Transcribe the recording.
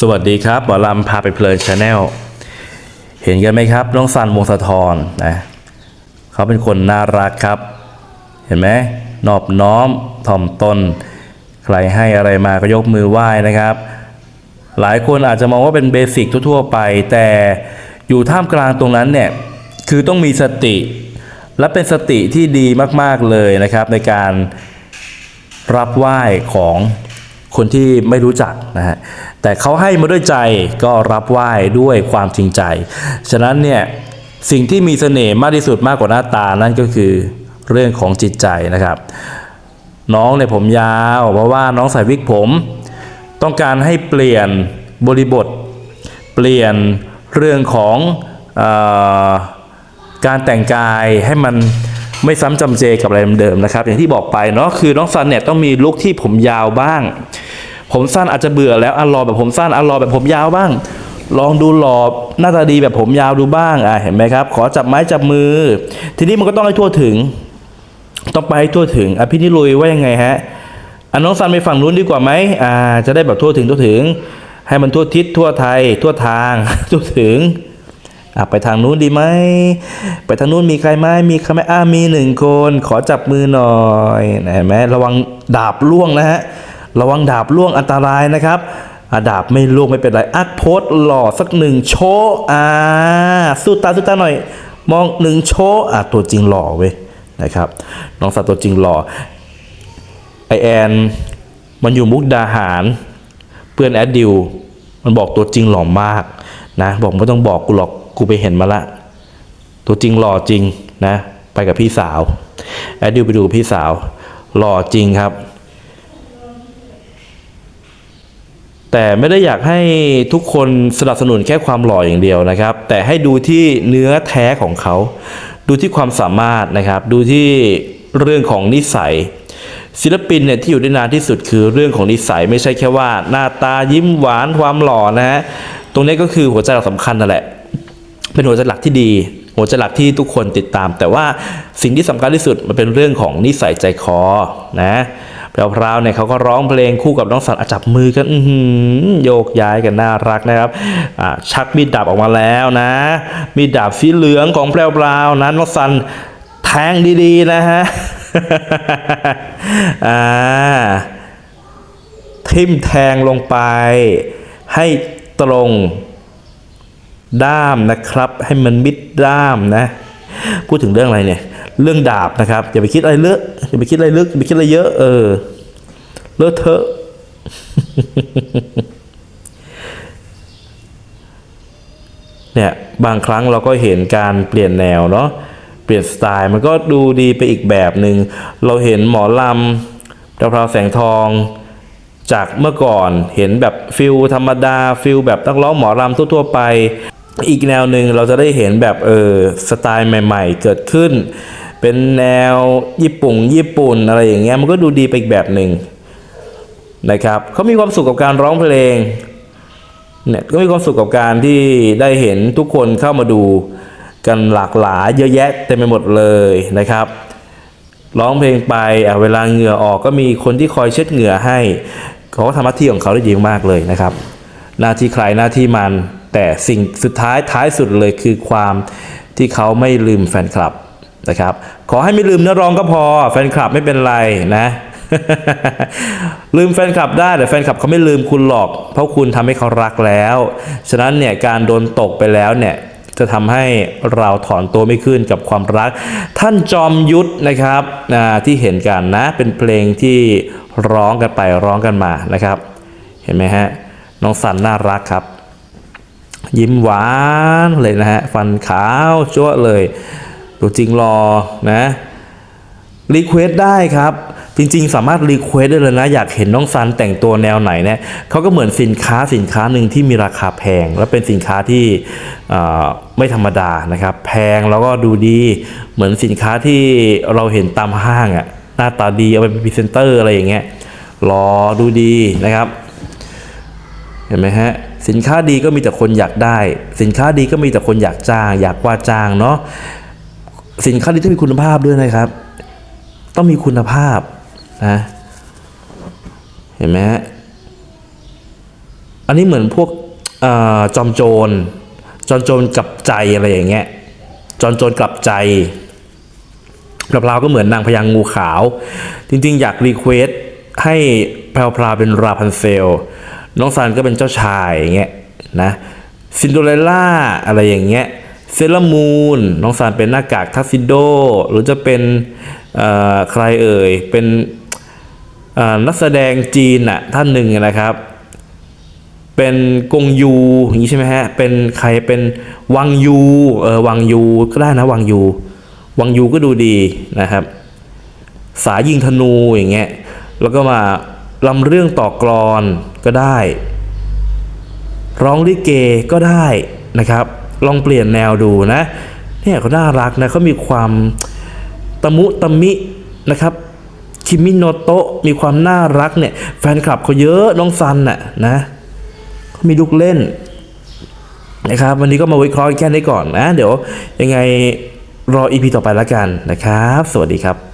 สวัสดีครับหมอลำพาไปเพลินชาแนลเห็นกันไหมครับ น้องซันวงศธรนะเขาเป็นคนน่ารักครับ เห็นไหมนอบน้อมถ่อมตน ใครให้อะไรมาก็ยกมือไหว้นะครับ หลายคนอาจจะมองว่าเป็นเบสิกทั่วๆไป แต่อยู่ท่ามกลางตรงนั้นเนี่ยคือต้องมีสติ และเป็นสติที่ดีมากๆเลยนะครับ ในการรับไหว้ของ คนที่ไม่รู้จักนะฮะแต่เขาให้มาด้วยใจก็รับไหว้ด้วยความจริงใจ ฉะนั้นเนี่ยสิ่งที่มีเสน่ห์มากที่สุดมากกว่าหน้าตานั่นก็คือเรื่องของจิตใจนะครับ น้องเนี่ยผมยาวเพราะว่าน้องใส่วิกผม ต้องการให้เปลี่ยนบริบท เปลี่ยนเรื่องของออการแต่งกายให้มันไม่ซ้ำจำเจกับอะไรเดิมๆนะครับ อย่างที่บอกไปเนาะคือน้องซันเนี่ยต้องมีลุคที่ผมยาวบ้าง ผมสั้นอาจจะเบื่อแล้วอะรอแบบผมสั้นอะรอแบบผมยาวบ้าง ลองดูหล่อหน้าตาดีแบบผมยาวดูบ้างอะเห็นไหมครับ ขอจับไม้จับมือ ทีนี้มันก็ต้องให้ทั่วถึง ต้องไปให้ทั่วถึงอะพี่นิรุยว่ายังไงฮะอะน้องซันไปฝั่งนู้นดีกว่าไหมอ่า จะได้แบบทั่วถึงทั่วถึง ให้มันทั่วทิศทั่วไทย ทั่วทาง ทั่วถึงอะไปทางนู้นดีไหม ไปทางนู้นมีใครไหมมีใครไหมอ่ามีหนึ่งคน ขอจับมือหน่อยเห็นไหมระวังดาบล่วงนะฮะ ระวังดาบล่วงอันตรายนะครับอะดาบไม่ล่วงไม่เป็นไรอัดโพสหล่อสักหนึ่งโชว์อ่าสู้ตาสู้ตาหน่อย มองหนึ่งโชว์อะตัวจริงหล่อเว้ยนะครับน้องสาวตัวจริงหล่อไอแอนมันอยู่มุกดาหาร เพื่อนแอดดิวมันบอกตัวจริงหล่อมากนะบอกไม่ต้องบอกกูหรอกกูไปเห็นมาละ ตัวจริงหล่อจริงนะ ไปกับพี่สาว แอดดิวไปดูกับพี่สาว หล่อจริงครับ แต่ไม่ได้อยากให้ทุกคนสนับสนุนแค่ความหล่ออย่างเดียวนะครับ แต่ให้ดูที่เนื้อแท้ของเขา ดูที่ความสามารถนะครับ ดูที่เรื่องของนิสัย ศิลปินเนี่ยที่อยู่ได้นานที่สุดคือเรื่องของนิสัยไม่ใช่แค่ว่า หน้าตายิ้มหวานความหล่อนะฮะตรงนี้ก็คือหัวใจหลักสำคัญนั่นแหละ เป็นหัวใจหลักที่ดีหัวใจหลักที่ทุกคนติดตาม แต่ว่าสิ่งที่สำคัญที่สุดมันเป็นเรื่องของนิสัยใจคอนะ พรวๆเนี่ยเขาก็ร้องเพลงคู่กับน้องสันอะจับมือกันอืโยกย้ายกันน่ารักนะครับชักมีดดาบออกมาแล้วนะ มีดดาบสีเหลืองของแพรวๆนั้นน้องสันแทงดีๆนะฮะอ่าทิ่มแทงลงไป ให้ตรงด้ามนะครับ ให้มันมิดด้ามนะ พูดถึงเรื่องอะไรเนี่ย เรื่องดาบนะครับอย่าไปคิดอะไรเลอะอย่าไปคิดอะไรลึกอย่าไปคิดอะไรเยอะเออเลอะเทอะเนี่ยบางครั้งเราก็เห็นการเปลี่ยนแนวเนาะเปลี่ยนสไตล์มันก็ดูดีไปอีกแบบหนึ่งเราเห็นหมอลำดาวพราวแสงทอง จากเมื่อก่อนเห็นแบบฟิลธรรมดาฟิลแบบนักร้องหมอลำทั่วๆไป อีกแนวหนึ่งเราจะได้เห็นแบบเออสไตล์ใหม่ ๆ เกิดขึ้น เป็นแนวญี่ปุ่นญี่ปุ่นอะไรอย่างเงี้ยมันก็ดูดีไปอีกแบบหนึ่งนะครับเขามีความสุขกับการร้องเพลงเนี่ยก็มีความสุขกับการที่ได้เห็นทุกคนเข้ามาดูกันหลากหลายเยอะแยะเต็มไปหมดเลยนะครับร้องเพลงไปเวลาเหงื่อออกก็มีคนที่คอยเช็ดเหงื่อให้เขาก็ทำหน้าที่ของเขาได้ดีมากเลยนะครับ หน้าที่ใครหน้าที่มัน แต่สิ่งสุดท้ายท้ายสุดเลยคือความที่เขาไม่ลืมแฟนคลับ นะครับ ขอให้ไม่ลืมเนื้อร้องก็พอ แฟนคลับไม่เป็นไรนะ ลืมแฟนคลับได้แต่แฟนคลับเขาไม่ลืมคุณหรอก เพราะคุณทำให้เขารักแล้ว ฉะนั้นเนี่ยการโดนตกไปแล้วเนี่ยจะทำให้เราถอนตัวไม่ขึ้นกับความรัก ท่านจอมยุทธนะครับที่เห็นกันนะเป็นเพลงที่ร้องกันไปร้องกันมานะครับ เห็นไหมฮะน้องสันน่ารักครับ ยิ้มหวานเลยนะฮะฟันขาวจั่วเลย ตัวจริงรอนะรีเควสได้ครับ จริงๆ สามารถรีเควสได้เลยนะ อยากเห็นน้องซันแต่งตัวแนวไหนเนี่ยเขาก็เหมือนสินค้าสินค้าหนึ่งที่มีราคาแพง และเป็นสินค้าที่ไม่ธรรมดานะครับ แพงแล้วก็ดูดีเหมือนสินค้าที่เราเห็นตามห้างอะ่ะหน้าตาดีเอาไปเป็นพรีเซนเตอร์อะไรอย่างเงี้ยรอดูดีนะครับเห็นไหมฮะสินค้าดีก็มีแต่คนอยากได้ สินค้าดีก็มีแต่คนอยากจ้าง อยากว่าจ้างเนาะ สินค้าดีต้องมีคุณภาพด้วยนะครับ ต้องมีคุณภาพนะเห็นไหมฮะอันนี้เหมือนพวกอจอมโจรจอมโจรกลับใจอะไรอย่างเงี้ยจอมโจรกลับใจกับเราก็เหมือนนางพญางงูขาว จริงๆ อยากรีเควสให้แพรวพราเป็นราพันเซล น้องซันก็เป็นเจ้าชายอย่างเงี้ยนะซินโดเรลล่าอะไรอย่างเงี้ย เซเลอร์มูนน้องซันเป็นหน้ากากทัสซิโด หรือจะเป็นใครเอ่ย เป็นนักแสดงจีนน่ะท่านหนึ่งนะครับ เป็นกงยูอย่างนี้ใช่ไหมฮะ เป็นใครเป็นวังยู เออวังยูก็ได้นะวังยู วังยูก็ดูดีนะครับ สายยิงธนูอย่างเงี้ย แล้วก็มาลำเรื่องต่อกรอนก็ได้ ร้องลิเกก็ได้นะครับ ลองเปลี่ยนแนวดูนะเนี่ยเขาน่ารักนะเขามีความตะมุตะมินะครับคิมิโนโตะมีความน่ารักเนี่ยแฟนคลับเขาเยอะน้องซันน่ะนะเขามีลูกเล่นนะครับวันนี้ก็มาวิเคราะห์แค่นี้ก่อนนะ เดี๋ยวยังไงรออีพีต่อไปแล้วกันนะครับ สวัสดีครับ